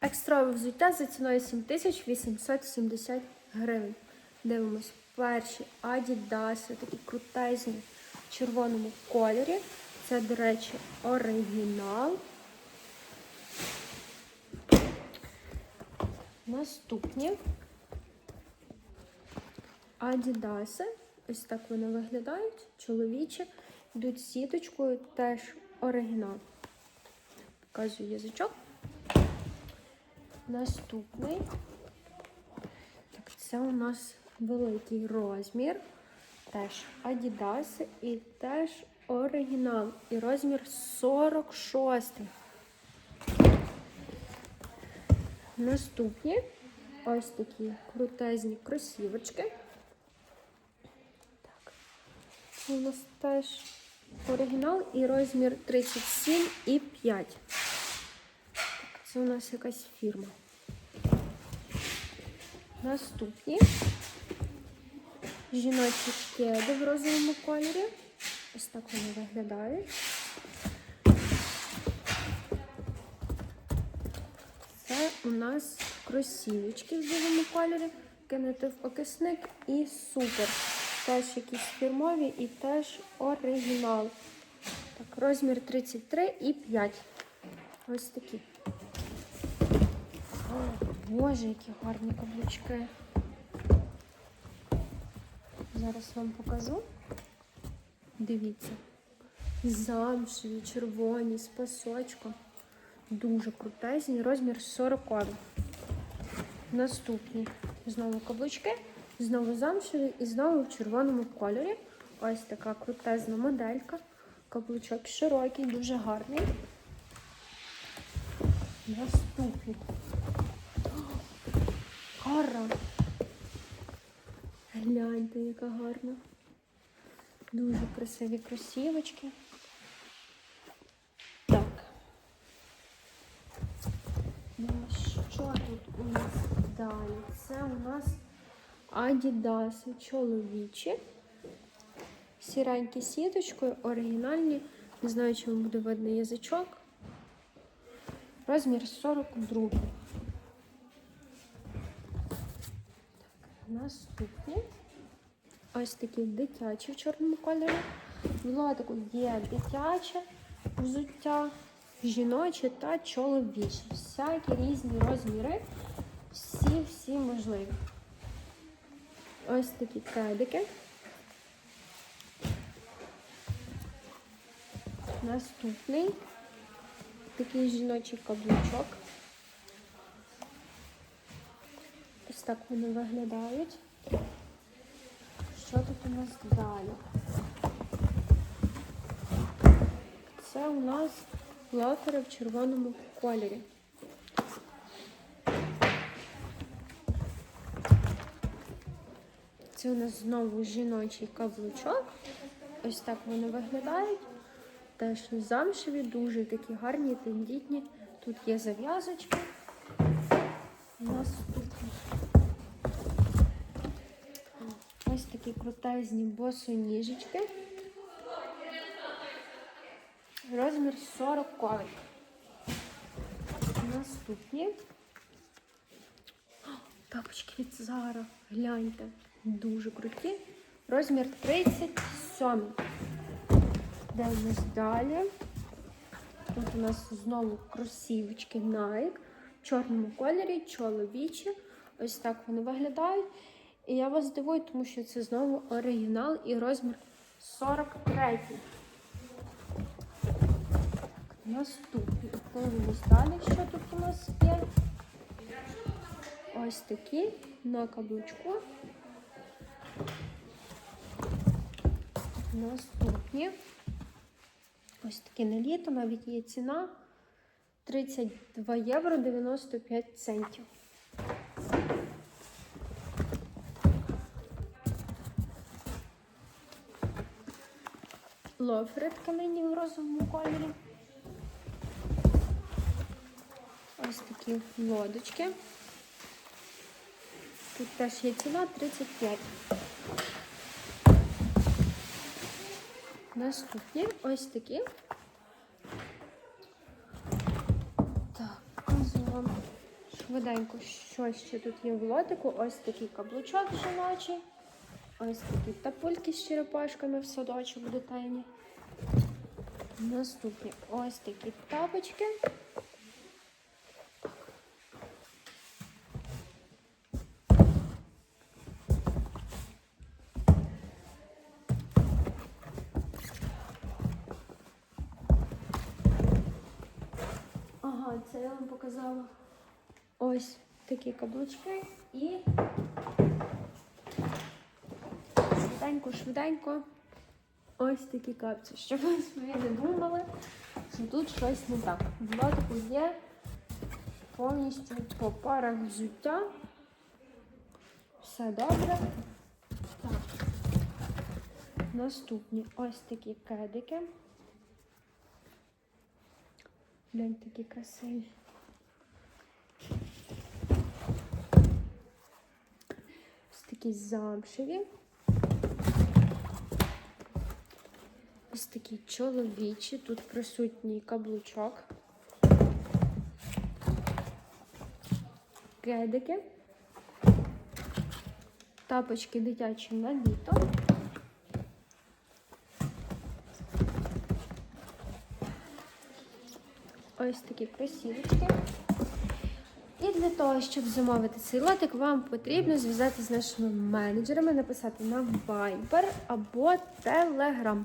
Екстрове взуття за ціною 7870 гривень. Дивимось перші Адідаси, такі крутезні в червоному кольорі. Це, до речі, оригінал. Наступні Адідаси. Ось так вони виглядають. Чоловічі. Йдуть сіточкою, теж оригінал. Показую язичок. Наступний. Так, це у нас великий розмір. Теж Адідаси і теж оригінал. І розмір 46. Наступні ось такі крутезні кросівочки. Так. У нас теж оригінал і розмір 37 і 5. У нас якась фірма. Наступні жіночі кеди в розовому кольорі. Ось так вони виглядають. Це у нас кросівочки в білому кольорі, кинути в окисник і супер. Теж якісь фірмові і теж оригінал. Так, розмір 33 і 5. Ось такі. Боже, які гарні каблучки. Зараз вам покажу. Дивіться. Замшеві, червоні, з пасочком. Дуже крутезні. Розмір 40. Наступні. Знову каблучки, знову замшеві і знову в червоному кольорі. Ось така крутезна моделька. Каблучок широкий, дуже гарний. Наступні. Кара. Гляньте, яка гарна. Дуже красиві кросівочки. Так. Ну, що тут у нас далі? Це у нас Адідаси чоловічі. Сіренькі сіточкою, оригінальні. Не знаю, чи вам буде видно язичок. Розмір 42. Так, наступні. Ось такі дитячі в чорному кольорі. В лотику є дитяче взуття, жіноче та чоловіче. Всякі різні розміри. Всі-всі можливі. Ось такі кедики. Наступний такий жіночий каблучок. Так вони виглядають. Що тут у нас далі? Це у нас локери в червоному кольорі. Це у нас знову жіночий каблучок. Ось так вони виглядають. Теж замшеві, дуже такі гарні, тендітні. Тут є зав'язочки. Наступні. Ось такі крутезні босоніжечки. Розмір 40 ковик. Наступні. О, Тапочки від Зара. Гляньте. Дуже круті. Розмір 37. Дивимось далі. Тут у нас знову кросівочки Nike в чорному кольорі, чоловічі. Ось так вони виглядають. І я вас здивую, тому що це знову оригінал і розмір 43. Наступний. Дивимось далі, що тут у нас є. Ось такі на каблучку. Наступні. Ось такі на літо, навіть є ціна 32 євро 95 центів. Лофери тканині в розовому кольорі. Ось такі лодочки. Тут теж є ціна 35. Наступні ось такі. Так, показую вам швиденько, що ще тут є в лотику. Ось такий каблучок жіночий. Ось такі тапульки з черепашками в садочок дитині. Наступні ось такі тапочки. Ага, це я вам показала. Ось такі каблучки і швиденько, швиденько. Ось такі капці. Щоб ви не думали, що тут щось не так. В лотику є повністю по парах взуття. Все добре. Так. Наступні ось такі кедики. Глянь, такі красиві. Ось такі замшеві. Ось такі чоловічі. Тут присутній каблучок. Кедики. Тапочки дитячі на літо. Ось такі кросівочки. І для того, щоб замовити цей лотик, вам потрібно зв'язатися з нашими менеджерами, написати на Viber або Telegram.